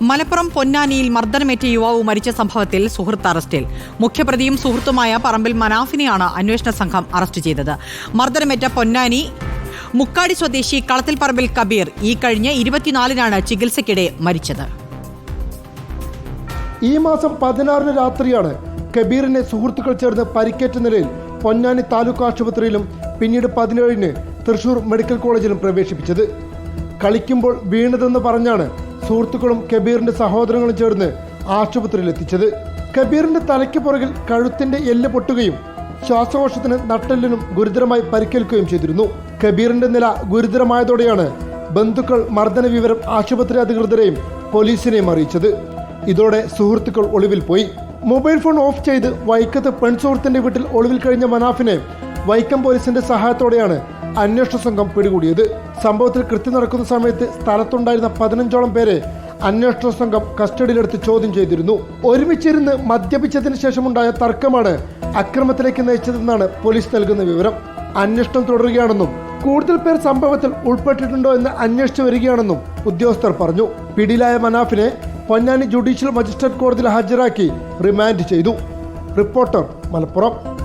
മലപ്പുറം പൊന്നാനിയിൽ മർദ്ദനമേറ്റ യുവാവ് മരിച്ച സംഭവത്തിൽ സുഹൃത്ത് അറസ്റ്റിൽ. മുഖ്യപ്രതിയും സുഹൃത്തുമായ പറമ്പിൽ മനാഫിനെയാണ് അന്വേഷണ സംഘം അറസ്റ്റ് ചെയ്തത്. മർദ്ദനമേറ്റ പൊന്നാനി മുക്കാടി സ്വദേശി കളത്തിൽ പറമ്പിൽ കബീർ ഈ കഴിഞ്ഞ ഇരുപത്തിനാലിനാണ് ചികിത്സയ്ക്കിടെ മരിച്ചത്. ഈ മാസം പതിനാറിന് രാത്രിയാണ് കബീറിനെ സുഹൃത്തുക്കൾ ചേർന്ന് പരിക്കേറ്റ നിലയിൽ പൊന്നാനി താലൂക്ക് ആശുപത്രിയിലും പിന്നീട് പതിനേഴിന് തൃശൂർ മെഡിക്കൽ കോളേജിലും പ്രവേശിപ്പിച്ചത്. കളിക്കുമ്പോൾ വീണതെന്ന് പറഞ്ഞാണ് സുഹൃത്തുക്കളും കബീറിന്റെ സഹോദരങ്ങളും ചേർന്ന് ആശുപത്രിയിൽ എത്തിച്ചത്. കബീറിന്റെ തലയ്ക്ക് പുറകിൽ കഴുത്തിന്റെ എല്ല് പൊട്ടുകയും ശ്വാസകോശത്തിന് നട്ടെല്ലിനും ഗുരുതരമായി പരിക്കേൽക്കുകയും ചെയ്തിരുന്നു. കബീറിന്റെ നില ഗുരുതരമായതോടെയാണ് ബന്ധുക്കൾ മർദ്ദന വിവരം ആശുപത്രി അധികൃതരെയും പോലീസിനെയും അറിയിച്ചത്. ഇതോടെ സുഹൃത്തുക്കൾ ഒളിവിൽ പോയി. മൊബൈൽ ഫോൺ ഓഫ് ചെയ്ത് വൈക്കത്ത് പെൺസുഹൃത്തിന്റെ വീട്ടിൽ ഒളിവിൽ കഴിഞ്ഞ മനാഫിനെ വൈക്കം പോലീസിന്റെ സഹായത്തോടെയാണ് അന്വേഷണ സംഘം പിടികൂടിയത്. സംഭവത്തിൽ കൃത്യം നടക്കുന്ന സമയത്ത് സ്ഥലത്തുണ്ടായിരുന്ന പതിനഞ്ചോളം പേരെ അന്വേഷണ സംഘം കസ്റ്റഡിയിലെടുത്ത് ചോദ്യം ചെയ്തിരുന്നു. ഒരുമിച്ചിരുന്ന് മദ്യപിച്ചതിന് ശേഷമുണ്ടായ തർക്കമാണ് അക്രമത്തിലേക്ക് നയിച്ചതെന്നാണ് പോലീസ് നൽകുന്ന വിവരം. അന്വേഷണം തുടരുകയാണെന്നും കൂടുതൽ പേർ സംഭവത്തിൽ ഉൾപ്പെട്ടിട്ടുണ്ടോ എന്ന് അന്വേഷിച്ചു വരികയാണെന്നും ഉദ്യോഗസ്ഥർ പറഞ്ഞു. പിടിയിലായ മനാഫിനെ പൊന്നാനി ജുഡീഷ്യൽ മജിസ്ട്രേറ്റ് കോടതിയിൽ ഹാജരാക്കി റിമാൻഡ് ചെയ്തു. റിപ്പോർട്ടർ മലപ്പുറം.